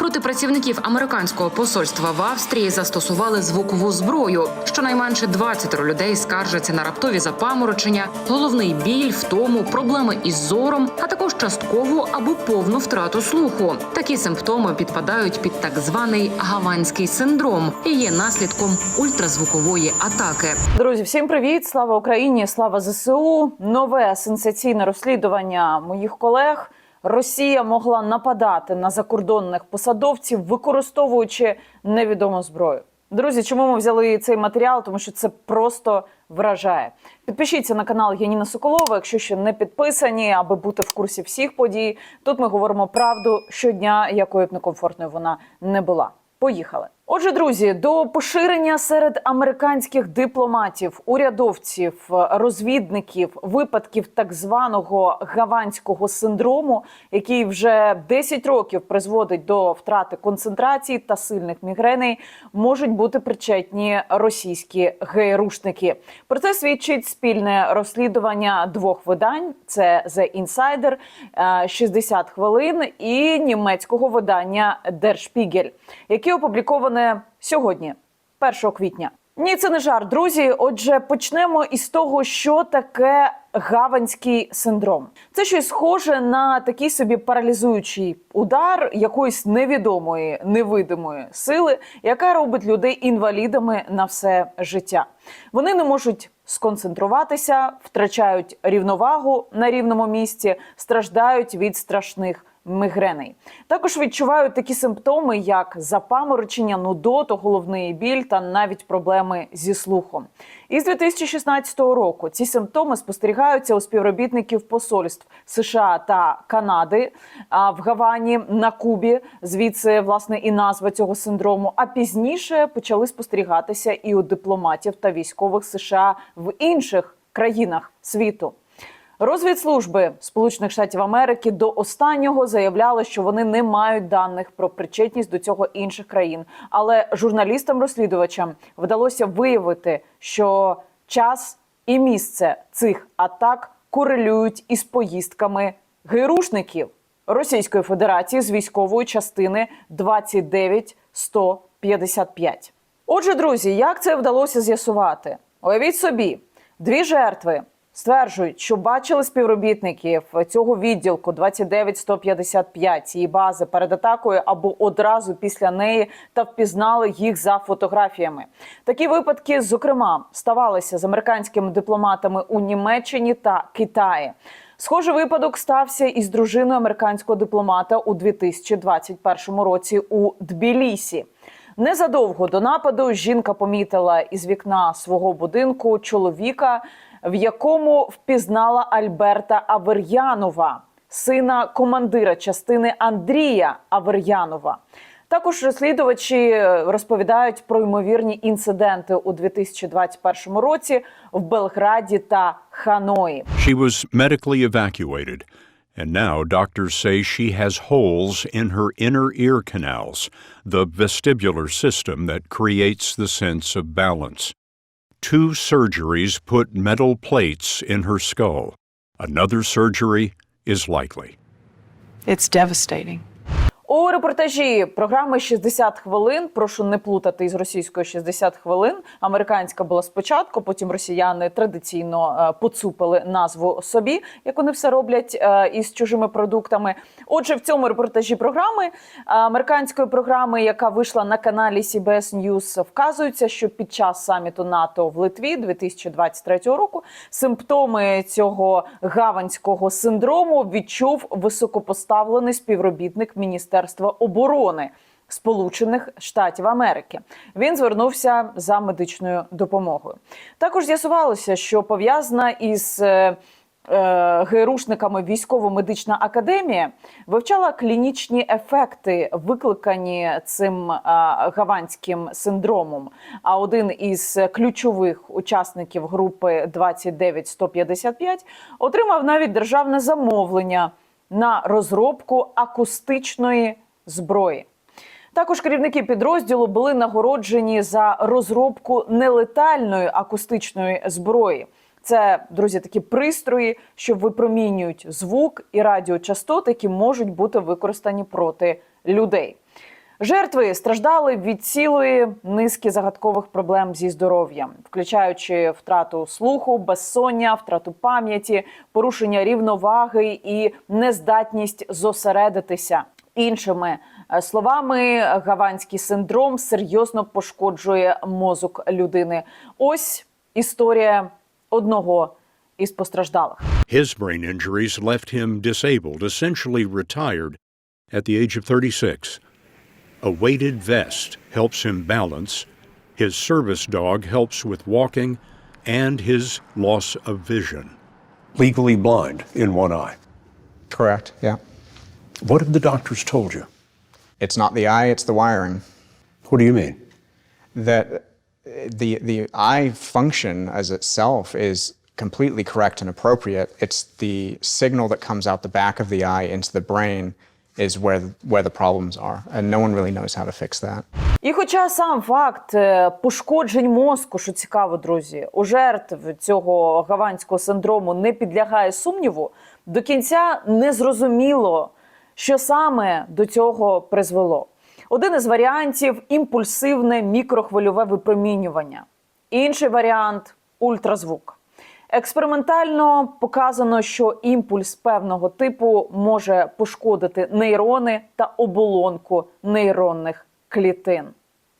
Проти працівників американського посольства в Австрії застосували звукову зброю. Щонайменше 20 людей скаржаться на раптові запаморочення, головний біль, втому, проблеми із зором, а також часткову або повну втрату слуху. Такі симптоми підпадають під так званий гаванський синдром і є наслідком ультразвукової атаки. Друзі, всім привіт! Слава Україні! Слава ЗСУ! Нове сенсаційне розслідування моїх колег. Росія могла нападати на закордонних посадовців, використовуючи невідому зброю. Друзі, чому ми взяли цей матеріал? Тому що це просто вражає. Підпишіться на канал Яніна Соколова, якщо ще не підписані, аби бути в курсі всіх подій. Тут ми говоримо правду щодня, якою б некомфортною вона не була. Поїхали. Отже, друзі, до поширення серед американських дипломатів, урядовців, розвідників випадків так званого гаванського синдрому, який вже 10 років призводить до втрати концентрації та сильних мігреней, можуть бути причетні російські ГРУшники. Про це свідчить спільне розслідування двох видань: це The Insider, е, 60 хвилин і німецького видання Der Spiegel, які опубліковане сьогодні, 1 квітня. Ні, це не жарт, друзі. Отже, почнемо із того, що таке гаванський синдром. Це щось схоже на такий собі паралізуючий удар якоїсь невідомої невидимої сили, яка робить людей інвалідами на все життя. Вони не можуть сконцентруватися, втрачають рівновагу на рівному місці, страждають від страшних мігреней. Також відчувають такі симптоми, як запаморочення, нудоту, головний біль та навіть проблеми зі слухом. Із 2016 року ці симптоми спостерігаються у співробітників посольств США та Канади в Гавані на Кубі. Звідси власне і назва цього синдрому. А пізніше почали спостерігатися і у дипломатів та військових США в інших країнах світу. Розвідслужби Сполучених Штатів Америки до останнього заявляли, що вони не мають даних про причетність до цього інших країн. Але журналістам-розслідувачам вдалося виявити, що час і місце цих атак корелюють із поїздками герушників Російської Федерації з військової частини 29155. Отже, друзі, як це вдалося з'ясувати? Уявіть собі, дві жертви стверджують, що бачили співробітників цього відділку 29155 цієї бази перед атакою або одразу після неї та впізнали їх за фотографіями. Такі випадки, зокрема, ставалися з американськими дипломатами у Німеччині та Китаї. Схожий випадок стався із дружиною американського дипломата у 2021 році у Тбілісі. Незадовго до нападу жінка помітила із вікна свого будинку чоловіка, в якому впізнала Альберта Авер'янова, сина командира частини Андрія Авер'янова. Також розслідувачі розповідають про ймовірні інциденти у 2021 році в Белграді та Ханої. She was medically evacuated, and now doctors say she has holes in her inner ear canals, the vestibular system that creates the sense of balance. Two surgeries put metal plates in her skull. Another surgery is likely. It's devastating. У репортажі програми «60 хвилин. Прошу не плутати із російською «60 хвилин. Американська була спочатку, потім росіяни традиційно е, поцупили назву собі, як вони все роблять е, із чужими продуктами. Отже, в цьому репортажі програми е, американської програми, яка вийшла на каналі CBS News, вказується, що під час саміту НАТО в Литві 2023 року симптоми цього гаванського синдрому відчув високопоставлений співробітник міністерства оборони. Сполучених Штатів Америки він звернувся за медичною допомогою. Також з'ясувалося, що пов'язана із е, е, ГРУшниками військово-медична академія вивчала клінічні ефекти, викликані цим е, гаванським синдромом. А один із ключових учасників групи 29155 отримав навіть державне замовлення на розробку акустичної зброї. Також керівники підрозділу були нагороджені за розробку нелетальної акустичної зброї. Це, друзі, такі пристрої, що випромінюють звук і радіочастоти, які можуть бути використані проти людей. Жертви страждали від цілої низки загадкових проблем зі здоров'ям, включаючи втрату слуху, безсоння, втрату пам'яті, порушення рівноваги і нездатність зосередитися. Іншими е, словами, гаванський синдром серйозно пошкоджує мозок людини. Ось історія одного із постраждалих. His brain injuries left him disabled, essentially retired, at the age of 36. A weighted vest helps him balance, his service dog helps with walking, and his loss of vision. Legally blind in one eye. Correct, yeah. What have the doctors told you? It's not the eye, it's the wiring. What do you mean? That uh, the, the eye function as itself is completely correct and appropriate. It's the signal that comes out the back of the eye into the brain is where, where the problems are. And no one really knows how to fix that. І хоча сам факт е, пошкоджень мозку, що цікаво, друзі, у жертв цього гаванського синдрому не підлягає сумніву, до кінця не зрозуміло, що саме до цього призвело. Один із варіантів імпульсивне мікрохвильове випромінювання. Інший варіант ультразвук. Експериментально показано, що імпульс певного типу може пошкодити нейрони та оболонку нейронних клітин.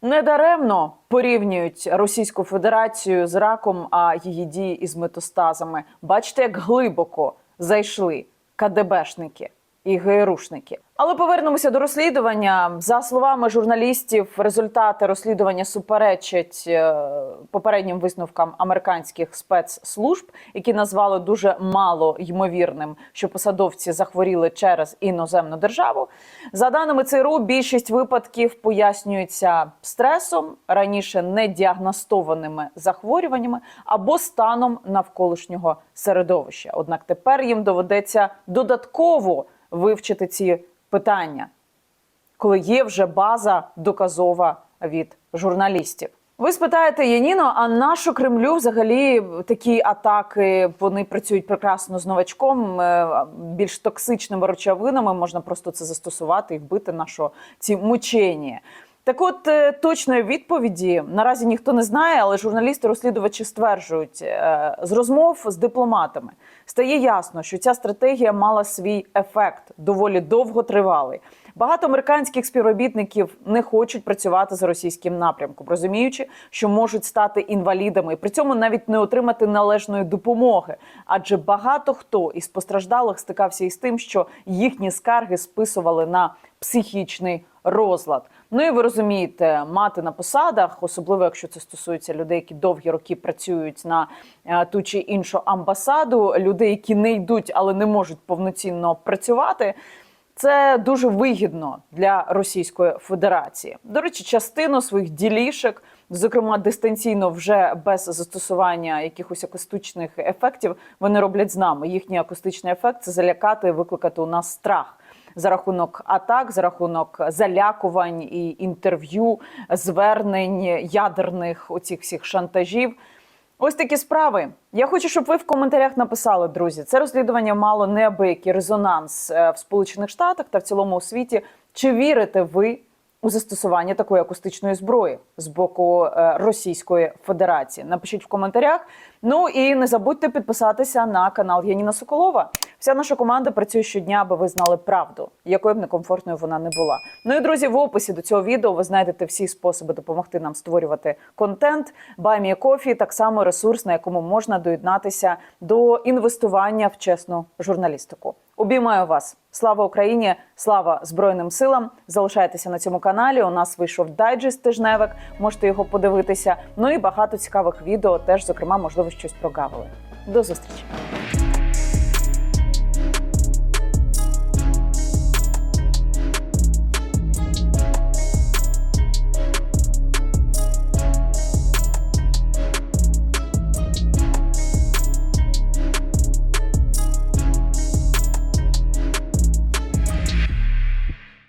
Недаремно порівнюють Російську Федерацію з раком, а її дії із метастазами. Бачите, як глибоко зайшли КДБшники і ГРУшники. Але повернемося до розслідування. За словами журналістів, результати розслідування суперечать е, попереднім висновкам американських спецслужб, які назвали дуже мало ймовірним, що посадовці захворіли через іноземну державу. За даними ЦРУ, більшість випадків пояснюється стресом, раніше не діагностованими захворюваннями або станом навколишнього середовища. Однак тепер їм доведеться додатково вивчити ці питання, коли є вже база доказова від журналістів. Ви спитаєте Яніно, а нашу Кремлю взагалі такі атаки? Вони працюють прекрасно з новачком, е, більш токсичними речовинами можна просто це застосувати і вбити нашу ці мучення. Так от е, точної відповіді наразі ніхто не знає, але журналісти-розслідувачі стверджують е, з розмов з дипломатами стає ясно, що ця стратегія мала свій ефект доволі довготривалий. Багато американських співробітників не хочуть працювати за російським напрямком, розуміючи, що можуть стати інвалідами і при цьому навіть не отримати належної допомоги. Адже багато хто із постраждалих стикався із тим, що їхні скарги списували на психічний розлад. Ну і ви розумієте, мати на посадах, особливо якщо це стосується людей, які довгі роки працюють на е, ту чи іншу амбасаду, людей, які не йдуть, але не можуть повноцінно працювати. Це дуже вигідно для Російської Федерації. До речі, частину своїх ділішек, зокрема дистанційно, вже без застосування якихось акустичних ефектів, вони роблять з нами. Їхній акустичний ефект це залякати, викликати у нас страх. За рахунок атак, за рахунок залякувань і інтерв'ю, звернень, ядерних оцих всіх шантажів. Ось такі справи. Я хочу, щоб ви в коментарях написали, друзі. Це розслідування мало неабиякий резонанс е, в Сполучених Штатах та в цілому у світі. Чи вірите ви у застосування такої акустичної зброї з боку е, Російської Федерації? Напишіть в коментарях. Ну і не забудьте підписатися на канал Яніна Соколова. Вся наша команда працює щодня, аби ви знали правду, якою б некомфортною вона не була. Ну і друзі, в описі до цього відео ви знайдете всі способи допомогти нам створювати контент. Баймія Кофі так само ресурс, на якому можна доєднатися до інвестування в чесну журналістику. Обіймаю вас! Слава Україні! Слава Збройним силам! Залишайтеся на цьому каналі. У нас вийшов дайджест тижневик. Можете його подивитися. Ну і багато цікавих відео. Теж, зокрема, можливо, щось прогавили. До зустрічі!